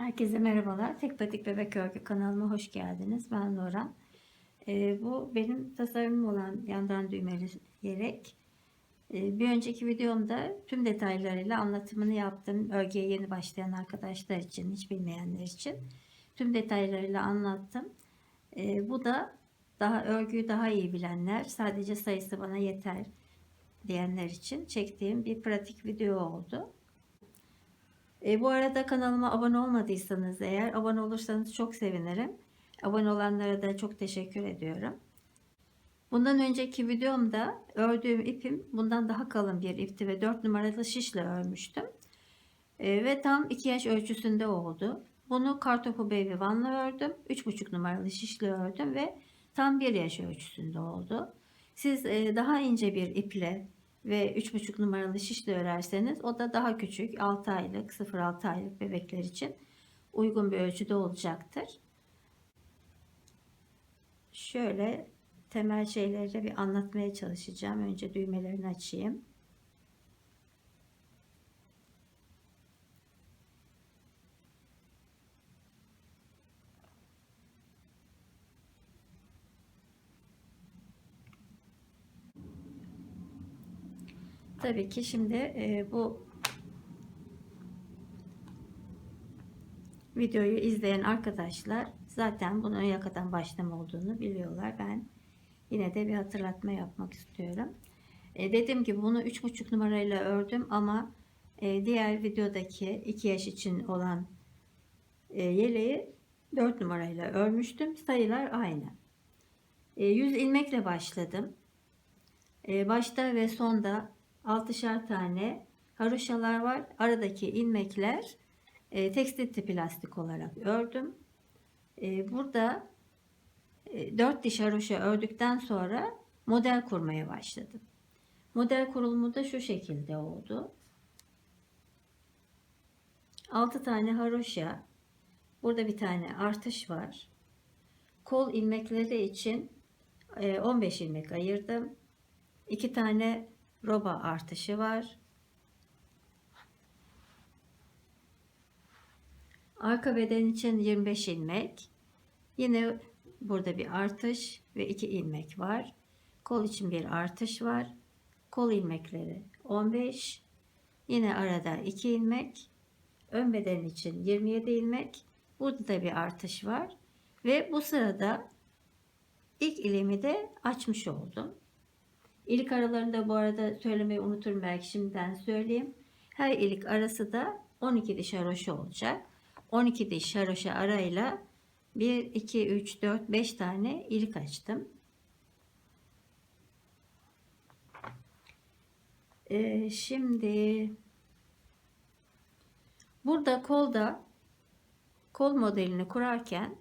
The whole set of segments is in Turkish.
Herkese merhabalar. Tek Patik Bebek Örgü kanalıma hoş geldiniz. Ben Nora. Ee, bu benim tasarımım olan yandan düğmeli yelek. Ee, bir önceki videomda tüm detaylarıyla anlatımını yaptım. Örgüye yeni başlayan arkadaşlar için, hiç bilmeyenler için. Tüm detaylarıyla anlattım. Ee, bu da daha örgüyü daha iyi bilenler, sadece sayısı bana yeter diyenler için çektiğim bir pratik video oldu. E, bu arada kanalıma abone olmadıysanız eğer abone olursanız çok sevinirim. Abone olanlara da çok teşekkür ediyorum. Bundan önceki videomda ördüğüm ipim bundan daha kalın bir ipti ve 4 numaralı şişle örmüştüm. E, ve tam 2 yaş ölçüsünde oldu. Bunu kartopu baby one'la ördüm. 3,5 numaralı şişle ördüm ve tam 1 yaş ölçüsünde oldu. Siz e, daha ince bir iple ve 3,5 numaralı şişle örerseniz o da daha küçük 6 aylık 0-6 aylık bebekler için uygun bir ölçüde olacaktır. Şöyle temel şeyleri bir anlatmaya çalışacağım. Önce düğmelerini açayım. Tabii ki şimdi e, bu videoyu izleyen arkadaşlar zaten bunun yakadan başlama olduğunu biliyorlar. Ben yine de bir hatırlatma yapmak istiyorum. E, dediğim gibi bunu 3,5 numarayla ördüm ama e, diğer videodaki 2 yaş için olan e, yeleği 4 numarayla örmüştüm. Sayılar aynı. E, 100 ilmekle başladım. E, başta ve sonda 6'şar tane haroşalar var. Aradaki ilmekler e, tekstil tipi lastik olarak ördüm. E, burada e, 4 diş haroşa ördükten sonra model kurmaya başladım. Model kurulumu da şu şekilde oldu. 6 tane haroşa. Burada bir tane artış var. Kol ilmekleri için 15 ilmek ayırdım. 2 tane roba artışı var. Arka beden için 25 ilmek. Yine burada bir artış ve 2 ilmek var. Kol için bir artış var. Kol ilmekleri 15. Yine arada 2 ilmek. Ön beden için 27 ilmek. Burada da bir artış var. Ve bu sırada ilk ilimi de açmış oldum. İlik aralarında bu arada söylemeyi unuturum belki şimdiden söyleyeyim. Her ilik arası da 12 diş haroşa olacak. 12 diş haroşa arayla 1, 2, 3, 4, 5 tane ilik açtım. Ee, şimdi burada kolda kol modelini kurarken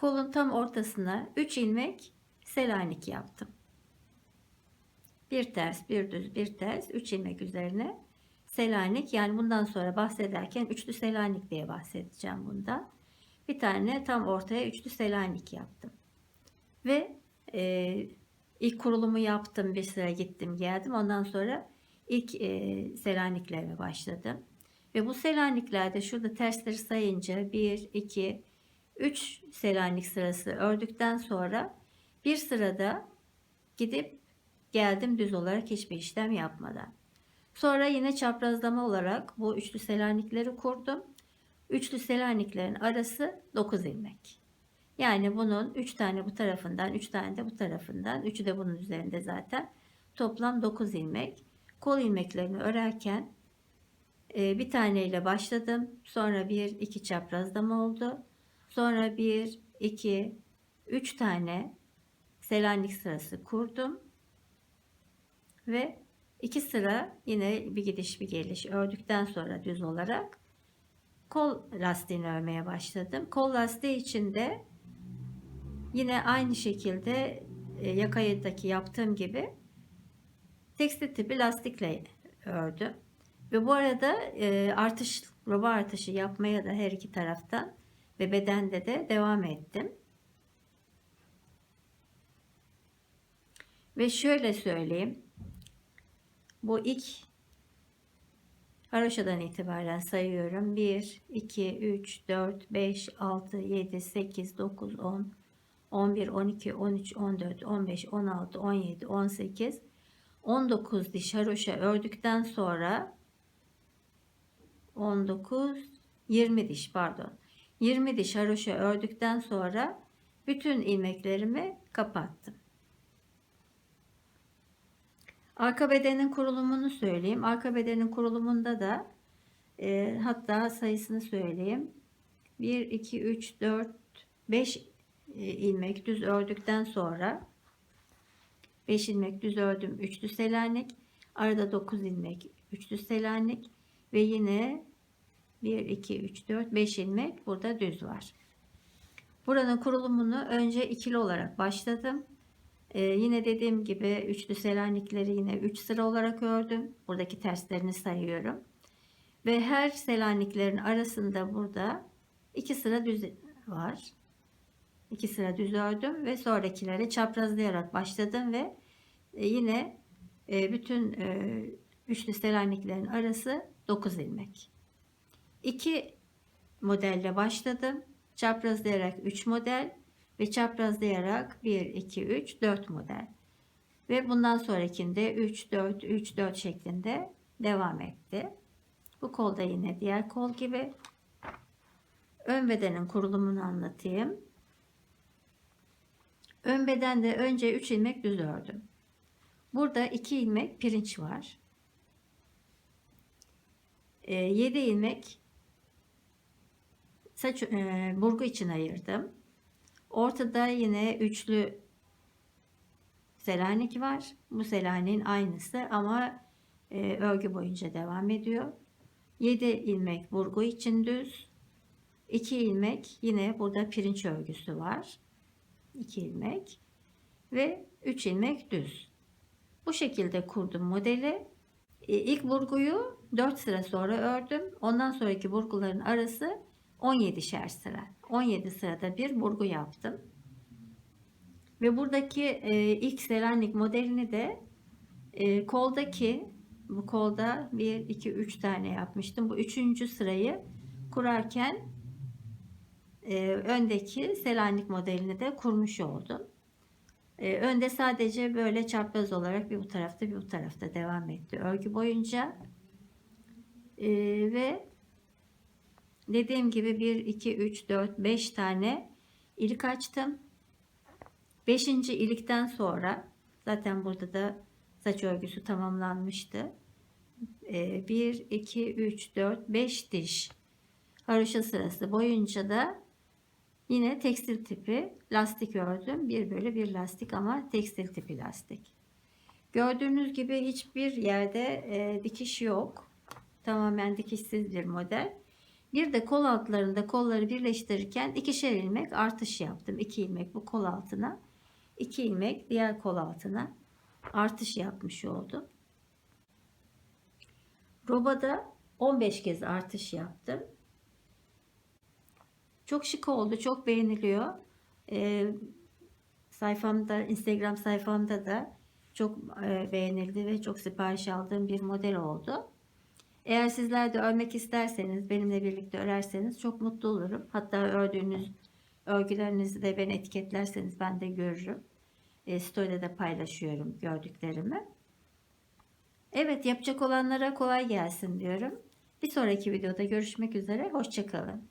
kolun tam ortasına 3 ilmek selanik yaptım. Bir ters, bir düz, bir ters, 3 ilmek üzerine selanik. Yani bundan sonra bahsederken üçlü selanik diye bahsedeceğim bunda. Bir tane tam ortaya üçlü selanik yaptım. Ve e, ilk kurulumu yaptım. Bir sıra gittim geldim. Ondan sonra ilk e, selaniklerime başladım. Ve bu selaniklerde şurada tersleri sayınca 1, 2, 3 selanik sırası ördükten sonra bir sırada gidip geldim düz olarak hiçbir işlem yapmadan. Sonra yine çaprazlama olarak bu üçlü selanikleri kurdum. Üçlü selaniklerin arası 9 ilmek. Yani bunun 3 tane bu tarafından, 3 tane de bu tarafından, 3'ü de bunun üzerinde zaten. Toplam 9 ilmek. Kol ilmeklerini örerken e, bir taneyle başladım. Sonra bir iki çaprazlama oldu. Sonra 1, 2, 3 tane Selanik sırası kurdum. Ve iki sıra yine bir gidiş bir geliş ördükten sonra düz olarak kol lastiğini örmeye başladım. Kol lastiği için de yine aynı şekilde e, yakayıdaki yaptığım gibi tekstil tipi lastikle ördüm. Ve bu arada e, artış, roba artışı yapmaya da her iki taraftan ve bedende de devam ettim. Ve şöyle söyleyeyim. Bu ilk Haroşadan itibaren sayıyorum. 1, 2, 3, 4, 5, 6, 7, 8, 9, 10, 11, 12, 13, 14, 15, 16, 17, 18, 19 diş haroşa ördükten sonra 19, 20 diş pardon. 20 diş haroşa ördükten sonra bütün ilmeklerimi kapattım. Arka bedenin kurulumunu söyleyeyim. Arka bedenin kurulumunda da e, hatta sayısını söyleyeyim. 1, 2, 3, 4, 5 ilmek düz ördükten sonra 5 ilmek düz ördüm. Üçlü selanik. Arada 9 ilmek üçlü selanik. Ve yine 1, 2, 3, 4, 5 ilmek burada düz var. Buranın kurulumunu önce ikili olarak başladım. Ee, yine dediğim gibi üçlü selanikleri yine 3 sıra olarak ördüm. Buradaki terslerini sayıyorum. Ve her selaniklerin arasında burada 2 sıra düz var. 2 sıra düz ördüm ve sonrakileri çaprazlayarak başladım ve e, yine e, bütün e, üçlü selaniklerin arası 9 ilmek. 2 modelle başladım. Çaprazlayarak 3 model ve çaprazlayarak 1, 2, 3, 4 model. Ve bundan sonrakinde 3, 4, 3, 4 şeklinde devam etti. Bu kolda yine diğer kol gibi. Ön bedenin kurulumunu anlatayım. Ön bedende önce 3 ilmek düz ördüm. Burada 2 ilmek pirinç var. 7 ilmek saç e, burgu için ayırdım. Ortada yine üçlü selanik var. Bu selaniğin aynısı ama e, örgü boyunca devam ediyor. 7 ilmek burgu için düz. 2 ilmek yine burada pirinç örgüsü var. 2 ilmek ve 3 ilmek düz. Bu şekilde kurdum modeli. E, ilk burguyu 4 sıra sonra ördüm. Ondan sonraki burguların arası 17'şer sıra. 17 sırada bir burgu yaptım. Ve buradaki e, ilk Selanik modelini de e, koldaki bu kolda 1, 2, 3 tane yapmıştım. Bu üçüncü sırayı kurarken e, öndeki Selanik modelini de kurmuş oldum. E, önde sadece böyle çapraz olarak bir bu tarafta bir bu tarafta devam etti örgü boyunca. E, ve dediğim gibi 1, 2, 3, 4, 5 tane ilik açtım. 5. ilikten sonra zaten burada da saç örgüsü tamamlanmıştı. 1, 2, 3, 4, 5 diş haroşa sırası boyunca da yine tekstil tipi lastik ördüm. 1 bölü 1 lastik ama tekstil tipi lastik. Gördüğünüz gibi hiçbir yerde e, dikiş yok. Tamamen dikişsiz bir model. Bir de kol altlarında kolları birleştirirken ikişer ilmek artış yaptım. 2 ilmek bu kol altına. 2 ilmek diğer kol altına artış yapmış oldum. Robada 15 kez artış yaptım. Çok şık oldu. Çok beğeniliyor. Ee, sayfamda, Instagram sayfamda da çok e, beğenildi ve çok sipariş aldığım bir model oldu. Eğer sizler de örmek isterseniz, benimle birlikte örerseniz çok mutlu olurum. Hatta ördüğünüz örgülerinizi de ben etiketlerseniz ben de görürüm. E, story'de de paylaşıyorum gördüklerimi. Evet yapacak olanlara kolay gelsin diyorum. Bir sonraki videoda görüşmek üzere. Hoşçakalın.